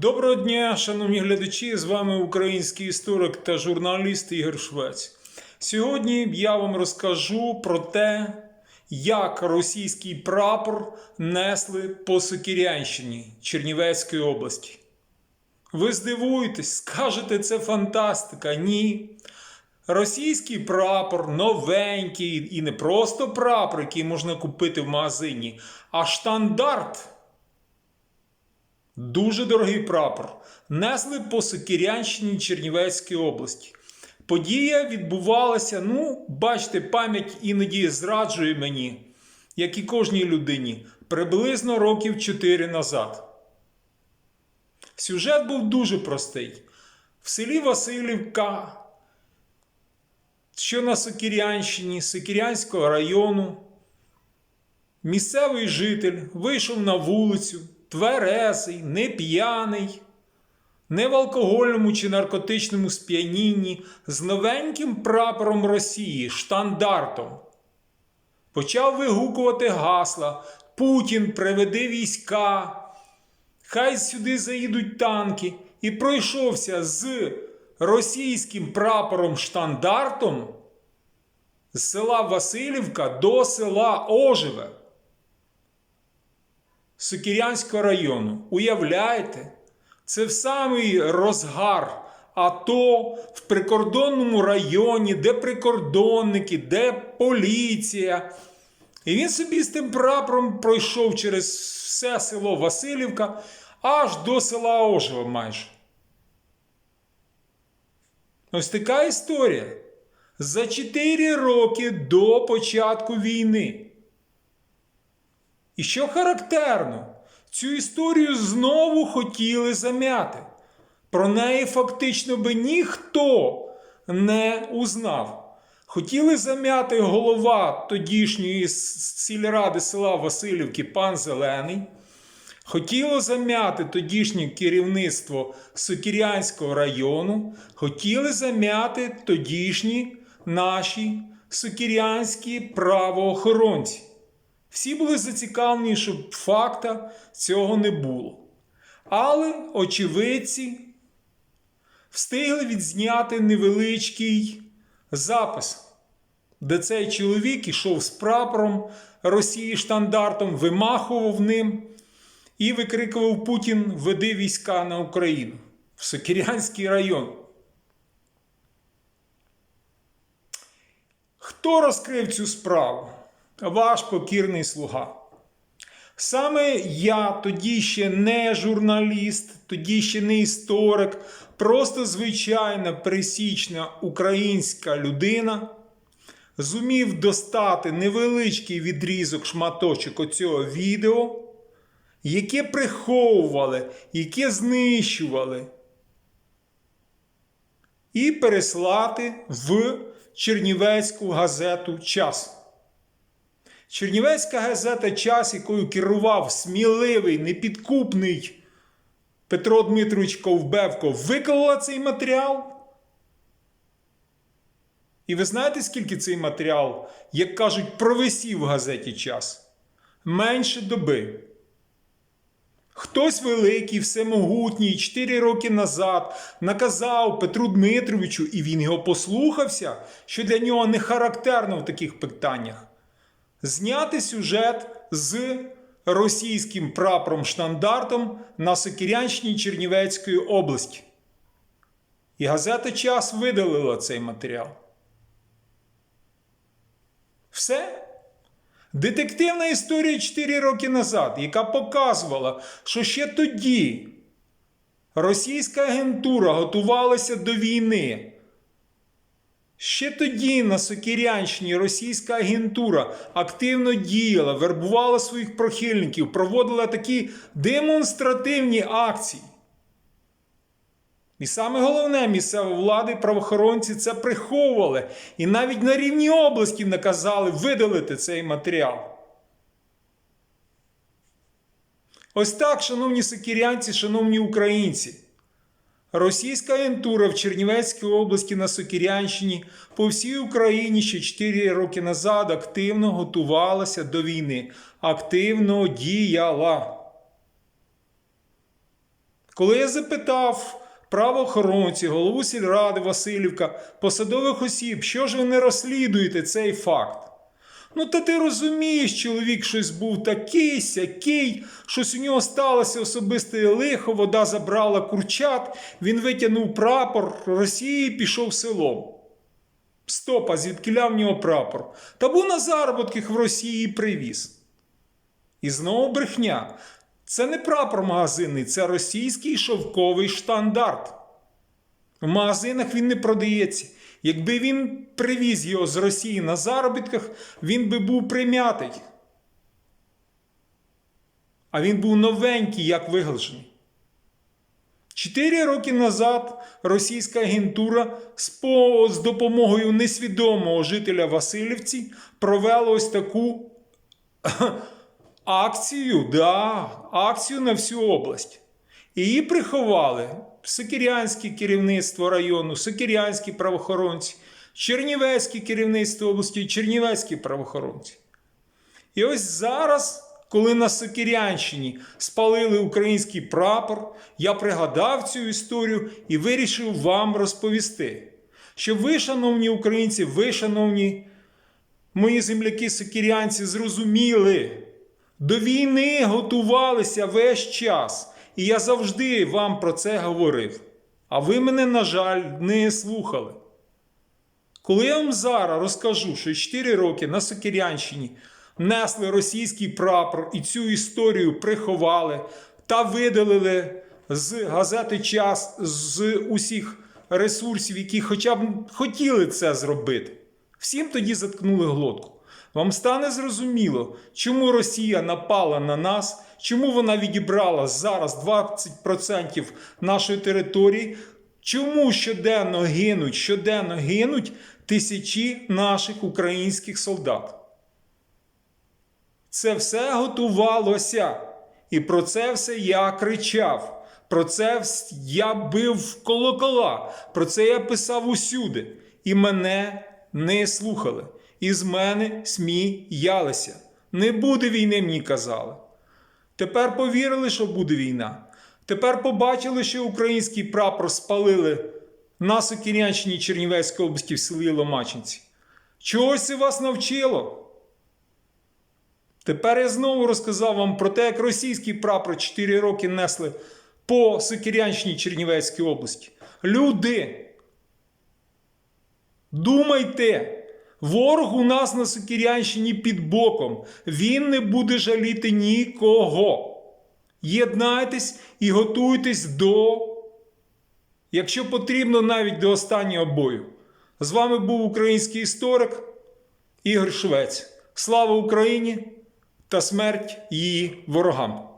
Доброго дня, шановні глядачі! З вами український історик та журналіст Ігор Швець. Сьогодні я вам розкажу про те, як російський прапор несли по Сокірянщині Чернівецької області. Ви здивуєтесь, скажете, це фантастика. Ні. Російський прапор новенький і не просто прапор, який можна купити в магазині, а штандарт. Дуже дорогий прапор. Несли по Сокірянщині Чернівецької області. Подія відбувалася, ну, бачите, пам'ять іноді зраджує мені, як і кожній людині, приблизно років 4 назад. Сюжет був дуже простий. В селі Васильівка, що на Сокірянщині, Сокірянського району, місцевий житель вийшов на вулицю, тверезий, не п'яний, не в алкогольному чи наркотичному сп'янінні, з новеньким прапором Росії, штандартом. Почав вигукувати гасла: Путін приведи війська, хай сюди заїдуть танки, і пройшовся з російським прапором штандартом з села Васильівка до села Ожеве. Сокірянського району. Уявляєте? Це в самий розгар АТО в прикордонному районі, де прикордонники, де поліція. І він собі з тим прапором пройшов через все село Васильівка аж до села Ожева майже. Ось така історія. За 4 роки до початку війни. І що характерно, цю історію знову хотіли зам'яти. Про неї фактично би ніхто не узнав. Хотіли зам'яти голова тодішньої сільради села Васильівки пан Зелений. Хотіло зам'яти тодішнє керівництво Сокірянського району, хотіли зам'яти тодішні наші сокірянські правоохоронці. Всі були зацікавлені, щоб факта цього не було. Але очевидці встигли відзняти невеличкий запис, де цей чоловік ішов з прапором Росії штандартом, вимахував ним і викрикував Путін веди війська на Україну в Сокірянський район. Хто розкрив цю справу? Ваш покірний слуга. Саме я тоді ще не журналіст, тоді ще не історик, просто звичайна пересічна українська людина зумів достати невеличкий відрізок шматочок оцього відео, яке приховували, яке знищували, і переслати в Чернівецьку газету Час. Чернівецька газета Час, якою керував сміливий, непідкупний Петро Дмитрович Ковбевко, виклала цей матеріал. І ви знаєте, скільки цей матеріал, як кажуть, провисів в газеті час? Менше доби. Хтось великий, всемогутній, 4 роки назад наказав Петру Дмитровичу, і він його послухався, що для нього не характерно в таких питаннях. Зняти сюжет з російським прапором штандартом на Сокірянщині Чернівецької області. І газета Час видалила цей матеріал. Все. Детективна історія 4 роки назад, яка показувала, що ще тоді російська агентура готувалася до війни. Ще тоді на Сокірянщині російська агентура активно діяла, вербувала своїх прохильників, проводила такі демонстративні акції. І саме головне, місцева влада і правоохоронці це приховували і навіть на рівні області наказали видалити цей матеріал. Ось так, шановні сокірянці, шановні українці. Російська агентура в Чернівецькій області на Сокірянщині по всій Україні ще 4 роки назад активно готувалася до війни, активно діяла. Коли я запитав правоохоронців, голову сільради Васильівка, посадових осіб, що ж ви не розслідуєте цей факт? Ну, та ти розумієш, чоловік щось був такий, сякий, щось у нього сталося особисте лихо, вода забрала курчат, він витягнув прапор Росії і пішов селом. Стопа, звідкиля в нього прапор. Та був на заробітках в Росії і привіз. І знову брехня. Це не прапор магазинний, це російський шовковий штандарт. В магазинах він не продається. Якби він привіз його з Росії на заробітках, він би був прим'ятий. А він був новенький, як виглажений. Чотири роки назад російська агентура з допомогою несвідомого жителя Васильівці провела ось таку акцію, да, акцію на всю область. Її приховали Сокирянське керівництво району, Сокирянські правоохоронці, Чернівецьке керівництво області, Чернівецькі правоохоронці. І ось зараз, коли на Сокирянщині спалили український прапор, я пригадав цю історію і вирішив вам розповісти, щоб ви, шановні українці, ви, шановні мої земляки-сокирянці, зрозуміли, до війни готувалися весь час. І я завжди вам про це говорив. А ви мене, на жаль, не слухали. Коли я вам зараз розкажу, що 4 роки на Сокирянщині несли російський прапор і цю історію приховали та видалили з газети Час з усіх ресурсів, які хоча б хотіли це зробити, всім тоді заткнули глотку. Вам стане зрозуміло, чому Росія напала на нас, чому вона відібрала зараз 20% нашої території, чому щоденно гинуть, щоденно гинуть тисячі наших українських солдат. Це все готувалося. І про це все я кричав. Про це я бив колокола. Про це я писав усюди. І мене не слухали. І з мене сміялися. Не буде війни, мені казали. Тепер повірили, що буде війна. Тепер побачили, що український прапор спалили на Сокирянщині Чернівецької області в селі Ломачинці. Чогось це вас навчило? Тепер я знову розказав вам про те, як російський прапор 4 роки несли по Сокирянщині Чернівецькій області. Люди, думайте, ворог у нас на Сокирянщині під боком. Він не буде жаліти нікого. Єднайтесь і готуйтесь до, якщо потрібно, навіть до останнього бою. З вами був український історик Ігор Швець. Слава Україні та смерть її ворогам!